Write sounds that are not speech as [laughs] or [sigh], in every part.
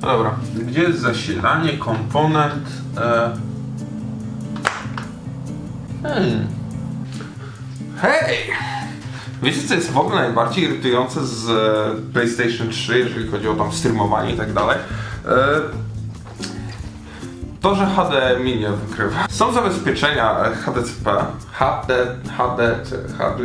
Dobra, gdzie jest zasilanie, komponent? E... Hmm. Hej! Wiecie co jest w ogóle najbardziej irytujące z e, PlayStation 3, jeżeli chodzi o tam streamowanie i tak dalej? E... To, że HDMI nie wykrywa. Są zabezpieczenia HDCP, HD, HD, HD,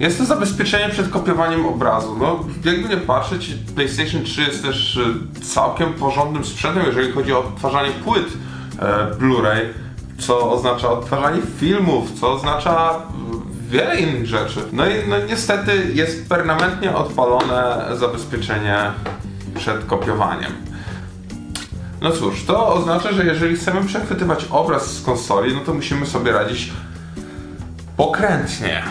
jest to zabezpieczenie przed kopiowaniem obrazu. No, jakby nie patrzeć, PlayStation 3 jest też e, całkiem porządnym sprzętem, jeżeli chodzi o odtwarzanie płyt e, Blu-ray, co oznacza odtwarzanie filmów, co oznacza mm, wiele innych rzeczy. No i no, niestety jest permanentnie odpalone zabezpieczenie przed kopiowaniem. No cóż, to oznacza, że jeżeli chcemy przechwytywać obraz z konsoli, no to musimy sobie radzić pokrętnie.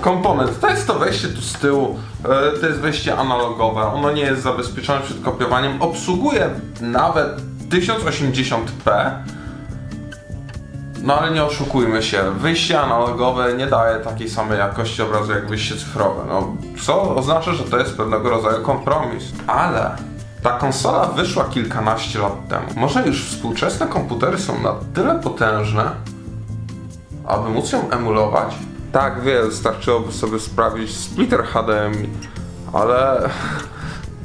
Komponent, to jest to wejście tu z tyłu, e, to jest wejście analogowe, ono nie jest zabezpieczone przed kopiowaniem, obsługuje nawet 1080p, no ale nie oszukujmy się, wyjście analogowe nie daje takiej samej jakości obrazu jak wyjście cyfrowe, no co oznacza, że to jest pewnego rodzaju kompromis. Ale ta konsola wyszła kilkanaście lat temu. Może już współczesne komputery są na tyle potężne, aby móc ją emulować? Tak, wiem, starczyłoby sobie sprawdzić splitter HDMI, ale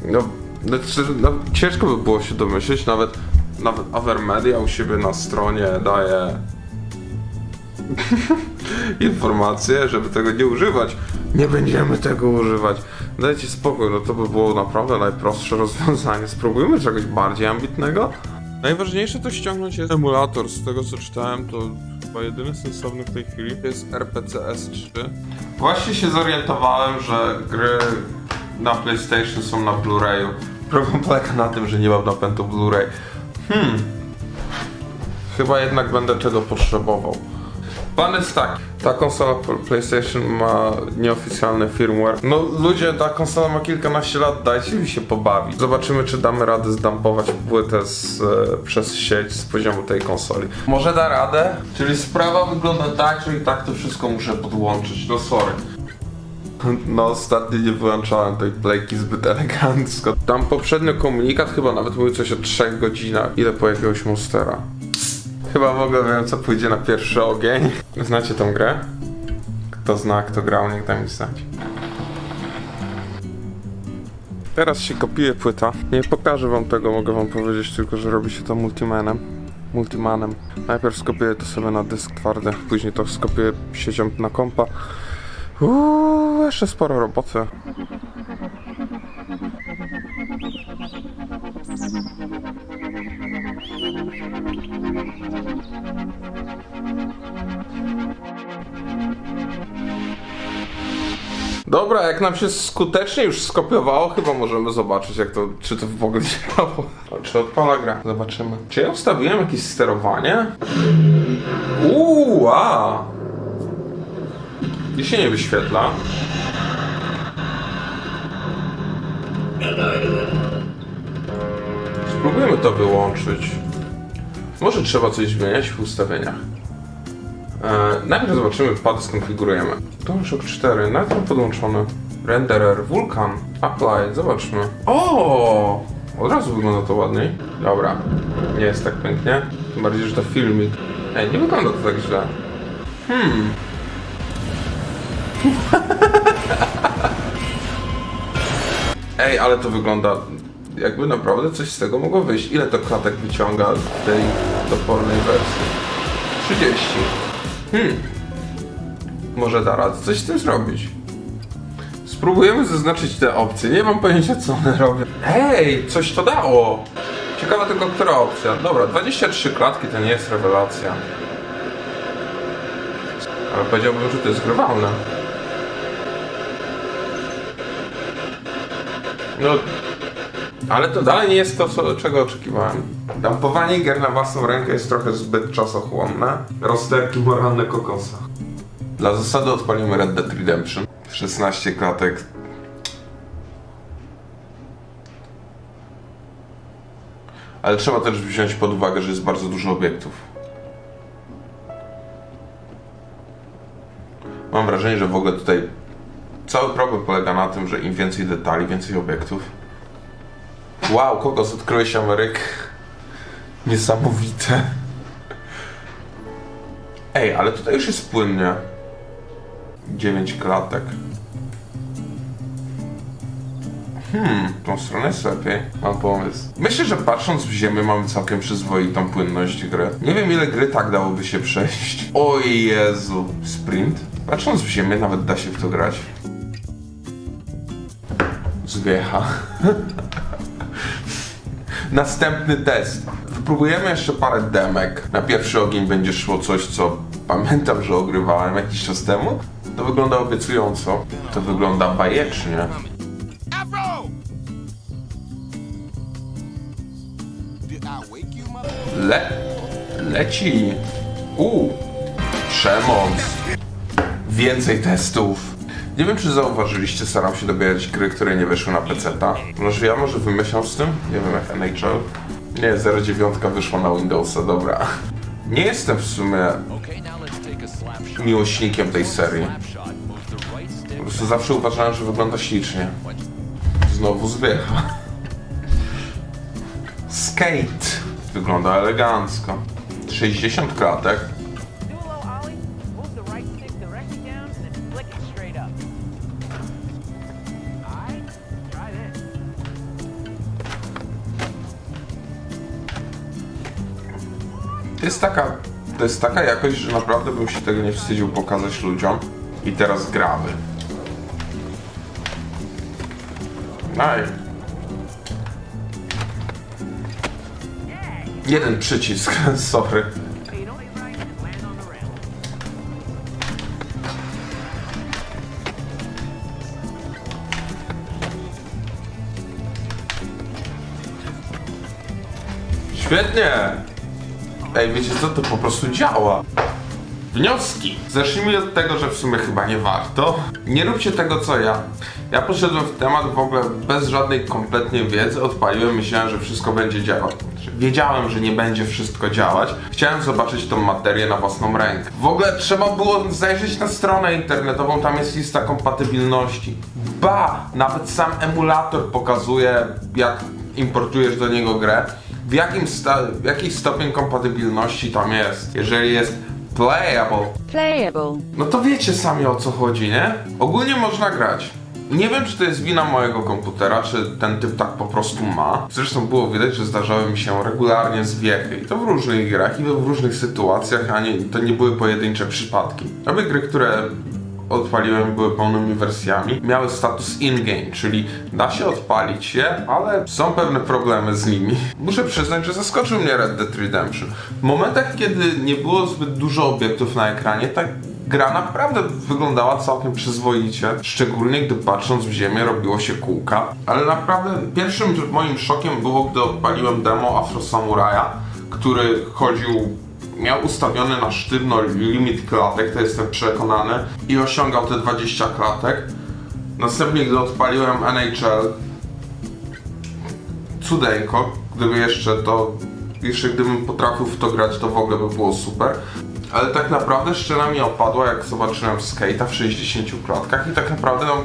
no, no, no, ciężko by było się domyśleć, nawet, nawet Avermedia u siebie na stronie daje [laughs] informację, żeby tego nie używać. Nie będziemy tego używać. Dajcie spokój, no to by było naprawdę najprostsze rozwiązanie. Spróbujmy czegoś bardziej ambitnego. Najważniejsze to ściągnąć emulator. Z tego co czytałem, to chyba jedyny sensowny w tej chwili jest RPCS 3. Właśnie się zorientowałem, że gry na PlayStation są na Blu-rayu. Problem polega na tym, że nie mam napędu Blu-ray. Hmm. Chyba jednak będę tego potrzebował. Pan jest taki. Ta konsola PlayStation ma nieoficjalny firmware. No ludzie, ta konsola ma kilkanaście lat, dajcie mi się pobawić. Zobaczymy, czy damy radę zdampować płytę z, e, przez sieć z poziomu tej konsoli. Może da radę? Czyli sprawa wygląda tak, że i tak to wszystko muszę podłączyć. No sorry. No ostatnio nie wyłączałem tej playki zbyt elegancko. Tam poprzedni komunikat chyba nawet mówił coś o 3 godzinach. Ile po jakiegoś monstera? Chyba w ogóle wiem co pójdzie na pierwszy ogień. Znacie tą grę? Kto zna, kto grał, niech da mi znać. Teraz się kopiuje płyta. Nie pokażę wam tego, mogę wam powiedzieć tylko, że robi się to multimanem. Multimanem. Najpierw skopiuję to sobie na dysk twardy, później to skopiuję siecią na kompa. Uuu, jeszcze sporo roboty. Dobra, jak nam się skutecznie już skopiowało, chyba możemy zobaczyć, jak to, czy to w ogóle działało. Czy odpala gra? Zobaczymy. Czy ja ustawiłem jakieś sterowanie? Uuu. I się nie wyświetla. Spróbujemy to wyłączyć. Może trzeba coś zmieniać w ustawieniach. E, najpierw zobaczymy, pad skonfigurujemy. DualShock 4, nawet mam podłączony. Renderer, Vulkan, Apply, zobaczmy. O! Od razu wygląda to ładniej. Dobra, nie jest tak pięknie. Tym bardziej, że to filmik. Ej, nie wygląda to tak źle. Hmm. [laughs] Ej, ale to wygląda jakby naprawdę coś z tego mogło wyjść. Ile to klatek wyciąga w tej topornej wersji? 30. Hmm. Może da radę coś z tym zrobić. Spróbujemy zaznaczyć te opcje. Nie mam pojęcia co one robią. Hej, coś to dało! Ciekawa tylko, która opcja. Dobra, 23 klatki to nie jest rewelacja. Ale powiedziałbym, że to jest grywalne. No, ale to dalej nie jest to, co, czego oczekiwałem. Dampowanie gier na własną rękę jest trochę zbyt czasochłonne. Rozterki moralne kokosa. Dla zasady odpalimy Red Dead Redemption. 16 klatek. Ale trzeba też wziąć pod uwagę, że jest bardzo dużo obiektów. Mam wrażenie, że w ogóle tutaj cały problem polega na tym, że im więcej detali, więcej obiektów, Wow, kokos, odkryłeś Amerykę. Niesamowite. Ej, ale tutaj już jest płynnie. 9 klatek. Hmm, tą stronę jest lepiej. Mam pomysł. Myślę, że patrząc w ziemię mamy całkiem przyzwoitą płynność gry. Nie wiem ile gry tak dałoby się przejść. O Jezu. Sprint? Patrząc w ziemię nawet da się w to grać. Zwiecha. [laughs] Następny test. Wypróbujemy jeszcze parę demek. Na pierwszy ogień będzie szło coś, co pamiętam, że ogrywałem jakiś czas temu. To wygląda obiecująco. To wygląda bajecznie. Le... leci. U. Przemoc. Więcej testów. Nie wiem, czy zauważyliście, staram się dobierać gry, które nie wyszły na PC-ta. Może ja może wymyślam z tym? Nie wiem, jak NHL. Nie, 09 wyszła na Windowsa, dobra. Nie jestem w sumie miłośnikiem tej serii. Po prostu zawsze uważałem, że wygląda ślicznie. Znowu zwiecha. Skate. Wygląda elegancko. 60 klatek. To jest taka, to jest taka jakość, że naprawdę bym się tego nie wstydził pokazać ludziom. I teraz gramy. Aj. Jeden przycisk, [laughs] sorry. Świetnie! Ej, wiecie co, to po prostu działa. Wnioski. Zacznijmy od tego, że w sumie chyba nie warto. Nie róbcie tego co ja. Ja poszedłem w temat w ogóle bez żadnej kompletnie wiedzy, odpaliłem, myślałem, że wszystko będzie działać. Wiedziałem, że nie będzie wszystko działać. Chciałem zobaczyć tą materię na własną rękę. W ogóle trzeba było zajrzeć na stronę internetową, tam jest lista kompatybilności. Ba! Nawet sam emulator pokazuje, jak importujesz do niego grę w jakim sta- w jaki stopień kompatybilności tam jest. Jeżeli jest playable, Playable. no to wiecie sami o co chodzi, nie? Ogólnie można grać. Nie wiem, czy to jest wina mojego komputera, czy ten typ tak po prostu ma. Zresztą było widać, że zdarzały mi się regularnie zwiechy. I to w różnych grach, i w różnych sytuacjach, a nie, to nie były pojedyncze przypadki. Obie gry, które odpaliłem były pełnymi wersjami, miały status in-game, czyli da się odpalić je, ale są pewne problemy z nimi. Muszę przyznać, że zaskoczył mnie Red Dead Redemption. W momentach, kiedy nie było zbyt dużo obiektów na ekranie, tak gra naprawdę wyglądała całkiem przyzwoicie, szczególnie gdy patrząc w ziemię robiło się kółka. Ale naprawdę pierwszym moim szokiem było, gdy odpaliłem demo Afro Samuraja, który chodził miał ustawiony na sztywno limit klatek, to jestem przekonany, i osiągał te 20 klatek. Następnie, gdy odpaliłem NHL, cudeńko, gdyby jeszcze to, jeszcze gdybym potrafił w to grać, to w ogóle by było super. Ale tak naprawdę szczena mi opadła, jak zobaczyłem skate'a w 60 klatkach i tak naprawdę no,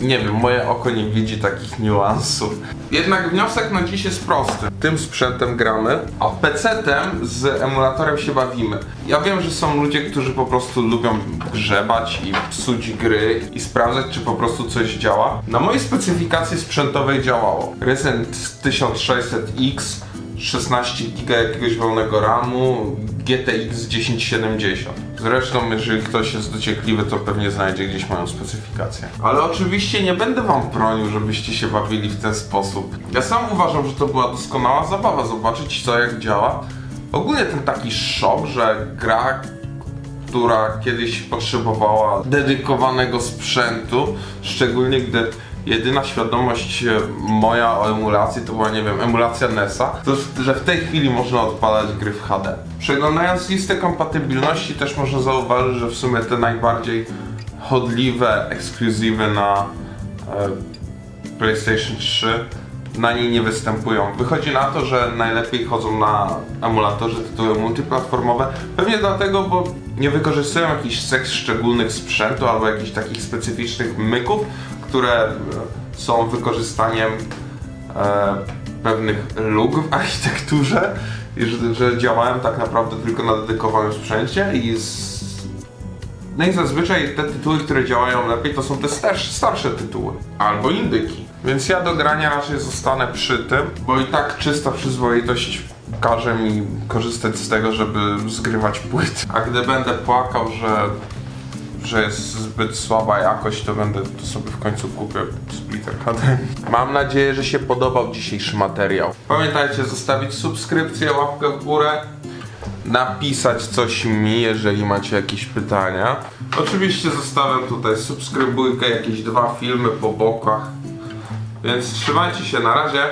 nie wiem, moje oko nie widzi takich niuansów. Jednak wniosek na dziś jest prosty. Tym sprzętem gramy, a PC-tem z emulatorem się bawimy. Ja wiem, że są ludzie, którzy po prostu lubią grzebać i psuć gry i sprawdzać, czy po prostu coś działa. Na mojej specyfikacji sprzętowej działało. Ryzen 1600X 16 GB jakiegoś wolnego RAMu, GTX 1070. Zresztą, jeżeli ktoś jest dociekliwy, to pewnie znajdzie gdzieś moją specyfikację. Ale oczywiście nie będę wam bronił, żebyście się bawili w ten sposób. Ja sam uważam, że to była doskonała zabawa, zobaczyć co jak działa. Ogólnie ten taki szok, że gra, która kiedyś potrzebowała dedykowanego sprzętu, szczególnie gdy jedyna świadomość e, moja o emulacji to była, nie wiem, emulacja NES-a, to że w tej chwili można odpalać gry w HD. Przeglądając listę kompatybilności też można zauważyć, że w sumie te najbardziej chodliwe ekskluzywy na e, PlayStation 3 na niej nie występują. Wychodzi na to, że najlepiej chodzą na emulatorze tytuły multiplatformowe. Pewnie dlatego, bo nie wykorzystują jakichś seks szczególnych sprzętu albo jakichś takich specyficznych myków, które e, są wykorzystaniem e, pewnych luk w architekturze i że, że działałem tak naprawdę tylko na dedykowanym sprzęcie i z... No i zazwyczaj te tytuły, które działają lepiej, to są te starsze, starsze tytuły. Albo indyki. Więc ja do grania raczej zostanę przy tym, bo i tak czysta przyzwoitość każe mi korzystać z tego, żeby zgrywać płyty. A gdy będę płakał, że że jest zbyt słaba jakość, to będę to sobie w końcu kupię splitter HD. Mam nadzieję, że się podobał dzisiejszy materiał. Pamiętajcie zostawić subskrypcję, łapkę w górę, napisać coś mi, jeżeli macie jakieś pytania. Oczywiście zostawiam tutaj subskrybujkę, jakieś dwa filmy po bokach. Więc trzymajcie się, na razie.